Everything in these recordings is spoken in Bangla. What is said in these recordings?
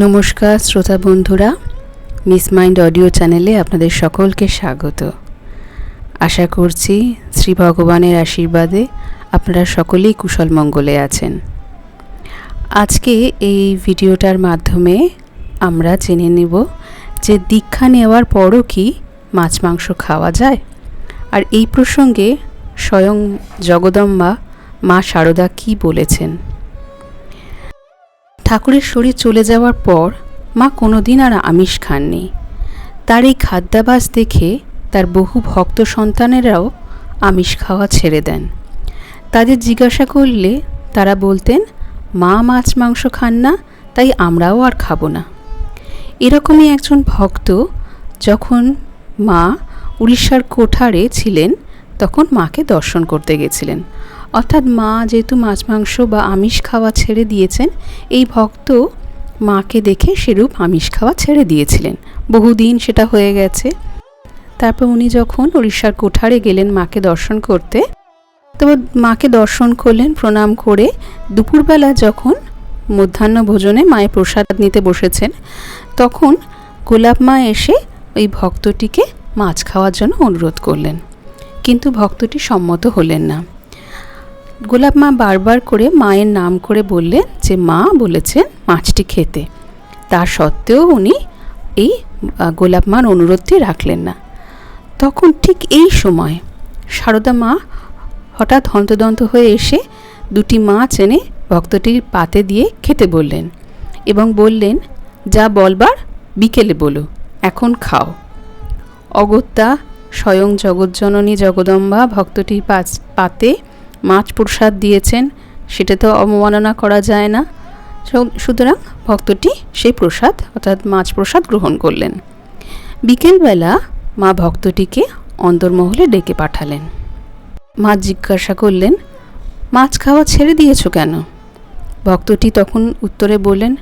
নমস্কার, শ্রোতা বন্ধুরা। মিস মাইন্ড অডিও চ্যানেলে আপনাদের সকলকে স্বাগত। আশা করছি শ্রী ভগবানের আশীর্বাদে আপনারা সকলেই কুশল মঙ্গলে আছেন। আজকে এই ভিডিওটার মাধ্যমে আমরা জেনে নেব যে দীক্ষা নেওয়ার পরও কি মাছ, মাংস খাওয়া যায়? আর এই প্রসঙ্গে স্বয়ং জগদম্বা মা শারদা কি বলেছেন? ঠাকুরের শরীর চলে যাওয়ার পর মা কোনোদিন আর আমিষ খাননি। তার এই খাদ্যাভাস দেখে তার বহু ভক্ত সন্তানেরাও আমিষ খাওয়া ছেড়ে দেন। তাদের জিজ্ঞাসা করলে তারা বলতেন, মা মাছ মাংস খান না, তাই আমরাও আর খাব না। এরকমই একজন ভক্ত যখন মা উড়িষ্যার কোঠারে ছিলেন, তখন মাকে দর্শন করতে গেছিলেন। অর্থাৎ মা যেহেতু মাছ, মাংস বা আমিষ খাওয়া ছেড়ে দিয়েছেন, এই ভক্ত মাকে দেখে সেরূপ আমিষ খাওয়া ছেড়ে দিয়েছিলেন। বহুদিন সেটা হয়ে গেছে। তারপর উনি যখন উড়িষ্যার কোঠারে গেলেন মাকে দর্শন করতে তো মাকে দর্শন করলেন, প্রণাম করে দুপুরবেলা যখন মধ্যাহ্ন ভোজনে মায়ের প্রসাদ নিতে বসেছেন, তখন গোলাপ মা এসে ওই ভক্তটিকে মাছ খাওয়ার জন্য অনুরোধ করলেন। কিন্তু ভক্তটি সম্মত হলেন না। গোলাপ মা বারবার করে মায়ের নাম করে বললেন যে মা বলেছেন মাছটি খেতে। তা সত্ত্বেও উনি এই গোলাপ মার অনুরোধটি রাখলেন না। তখন ঠিক এই সময় সারদা মা হঠাৎ হন্তদন্ত হয়ে এসে দুটি মাছ এনে ভক্তটির পাতে দিয়ে খেতে বললেন এবং বললেন, যা বলবার বিকেলে বলো, এখন খাও। অগত্যা স্বয়ং জগজ্জননী জগদম্বা ভক্তটির পাতে মাছ প্রসাদ দিয়েছেন, সেটা তো অবমাননা করা যায় না। সুতরাং ভক্তটি সেই প্রসাদ, অর্থাৎ মাছ প্রসাদ গ্রহণ করলেন। বিকেলবেলা মা ভক্তটিকে অন্তর্মহলে ডেকে পাঠালেন। মা জিজ্ঞাসা করলেন, মাছ খাওয়া ছেড়ে দিয়েছ কেন? ভক্তটি তখন উত্তরে বললেন,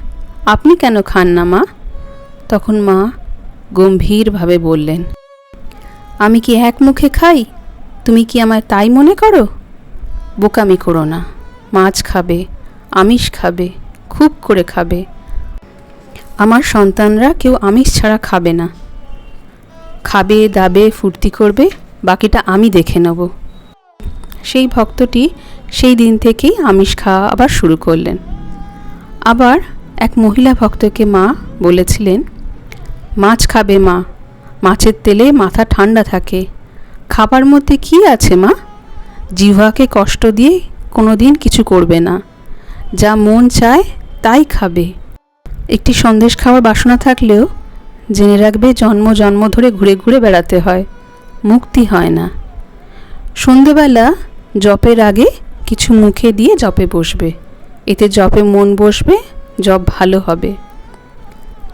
আপনি কেন খান না মা? তখন মা গম্ভীরভাবে বললেন, আমি কি এক মুখে খাই? তুমি কি আমায় তাই মনে করো? বোকামি করো না। মাছ খাবে, আমিষ খাবে, খুব করে খাবে। আমার সন্তানরা কেউ আমিষ ছাড়া খাবে না। খাবে, দাবে, ফুর্তি করবে, বাকিটা আমি দেখে নেব। সেই ভক্তটি সেই দিন থেকেই আমিষ খাওয়া আবার শুরু করলেন। আবার এক মহিলা ভক্তকে মা বলেছিলেন, মাছ খাবে মা। মাছের তেলে মাথা ঠান্ডা থাকে। খাবার মধ্যে কি আছে মা? জিহ্বাকে কষ্ট দিয়ে কোনো দিন কিছু করবে না। যা মন চায়, তাই খাবে। একটি সন্দেশ খাওয়ার বাসনা থাকলেও জেনে রাখবে জন্ম জন্ম ধরে ঘুরে ঘুরে বেড়াতে হয়, মুক্তি হয় না। সন্ধেবেলা জপের আগে কিছু মুখে দিয়ে জপে বসবে। এতে জপে মন বসবে, জপ ভালো হবে।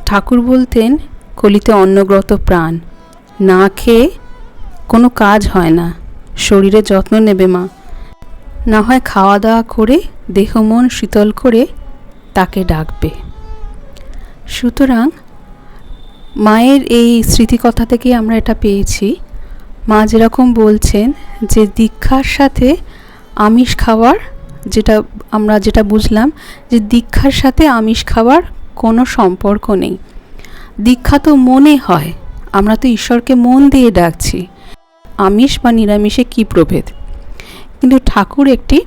ঠাকুর বলতেন, কলিতে অন্নগ্রত প্রাণ, না খেয়ে কোনো কাজ হয় না। শরীরে যত্ন নেবে মা। না হয় খাওয়া দাওয়া করে দেহ মন শীতল করে তাকে ডাকবে। সুতরাং মায়ের এই স্মৃতিকথা থেকে আমরা এটা পেয়েছি। মা যেরকম বলছেন যে, দীক্ষার সাথে আমিষ খাওয়ার যেটা আমরা যেটা বুঝলাম যে, দীক্ষার সাথে আমিষ খাওয়ার কোনো সম্পর্ক নেই। দীক্ষা তো মনে হয়। আমরা তো ঈশ্বরকে মন দিয়ে ডাকছি। আমিষ বা নিরামিষে কী প্রভেদ? কিন্তু ঠাকুর একটি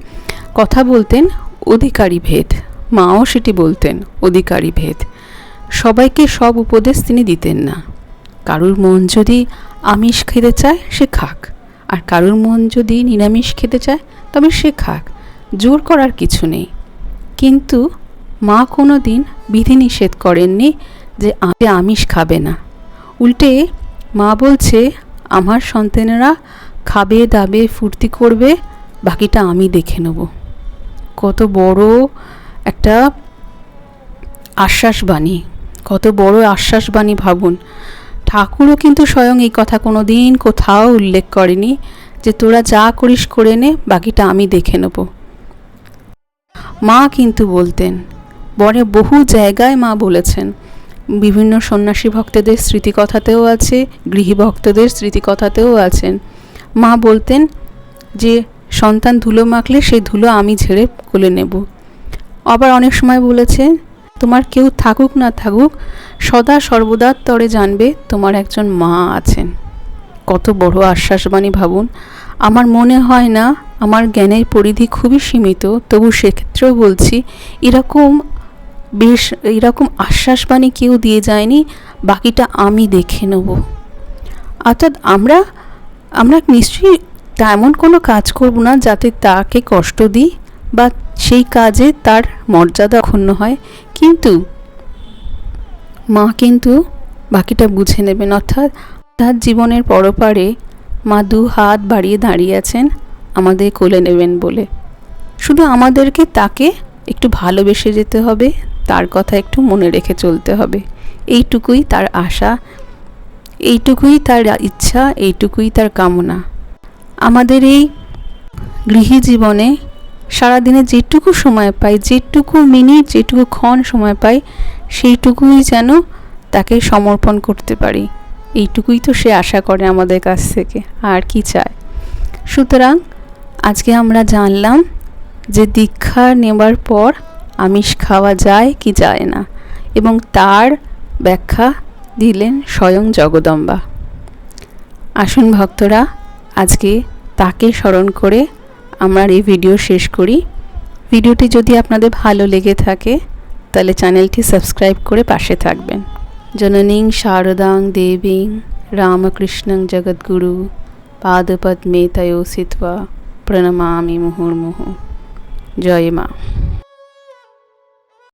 কথা বলতেন, অধিকারী ভেদ। মাও সেটি বলতেন, অধিকারী ভেদ। সবাইকে সব উপদেশ তিনি দিতেন না। কারুর মন যদি আমিষ খেতে চায়, সে খাক। আর কারুর মন যদি নিরামিষ খেতে চায়, তবে সে খাক। জোর করার কিছু নেই। কিন্তু মা কোনো দিন বিধিনিষেধ করেননি যে আমি আমিষ খাবে না। উল্টে মা বলছে আমার সন্তানেরা খাবে, দাবে, ফুর্তি করবে, বাকিটা আমি দেখে নেব। কত বড় একটা আশ্বাসবাণী, কত বড় আশ্বাসবাণী ভাবুন। ঠাকুরও কিন্তু স্বয়ং এই কথা কোনো দিন কোথাও উল্লেখ করেনি যে তোরা যা করিস করে নে, বাকিটা আমি দেখে নেব। মা কিন্তু বলতেন বরে বহু জায়গায় মা বলেছেন বিভিন্ন সন্ন্যাসী ভক্তদের স্মৃতিকথাতেও আছে, গৃহী ভক্তদের স্মৃতিকথাতেও আছেন। মা বলতেন যে, সন্তান ধুলো মাখলে সেই ধুলো আমি ঝেড়ে কোলে নেব। আবার অনেক সময় বলেছে, তোমার কেউ থাকুক না থাকুক, সদা সর্বদার তরে জানবে তোমার একজন মা আছেন। কত বড় আশ্বাসবাণী ভাবুন। আমার মনে হয় না, আমার জ্ঞানের পরিধি খুবই সীমিত, তবু সেক্ষেত্রেও বলছি, এরকম বেশ এরকম আশ্বাসবাণী কেউ দিয়ে যায়নি, বাকিটা আমি দেখে নেব। অর্থাৎ আমরা আমরা নিশ্চয়ই তেমন কোনো কাজ করব না যাতে তাকে কষ্ট দিই বা সেই কাজে তার মর্যাদা ক্ষুণ্ণ হয়। কিন্তু মা কিন্তু বাকিটা বুঝে নেবেন। অর্থাৎ তার জীবনের পরপারে মা দু হাত বাড়িয়ে দাঁড়িয়ে আছেন, আমাদের কোলে নেবেন বলে। শুধু আমাদেরকে তাকে একটু ভালোবেসে যেতে হবে। তার কথা একটু মনে রেখে চলতে হবে। এইটুকুই তার আশা, এইটুকুই তার ইচ্ছা, এইটুকুই তার কামনা। আমাদের এই গৃহী জীবনে সারাদিনে যেটুকু সময় পাই, যেটুকু মিনিট, যেটুকু ক্ষণ সময় পাই, সেইটুকুই যেন তাকে সমর্পণ করতে পারি। এইটুকুই তো সে আশা করে আমাদের কাছ থেকে, আর কি চায়? সুতরাং আজকে আমরা জানলাম যে দীক্ষা নেবার পর আমিষ খাওয়া যায় কি যায় না। এবং তার ব্যাখ্যা দিলেন স্বয়ং জগদম্বা। আসুন ভক্তরা, আজকে তাকে স্মরণ করে আমরা এই ভিডিও শেষ করি। ভিডিওটি যদি আপনাদের ভালো লেগে থাকে, তাহলে চ্যানেলটি সাবস্ক্রাইব করে পাশে থাকবেন। জননীং শারদাং দেবীং রামকৃষ্ণং জগদ্গুরু পাদপদ্মে তয়োসিত্বা প্রণমামি মুহুর্মুহু। জয় মা।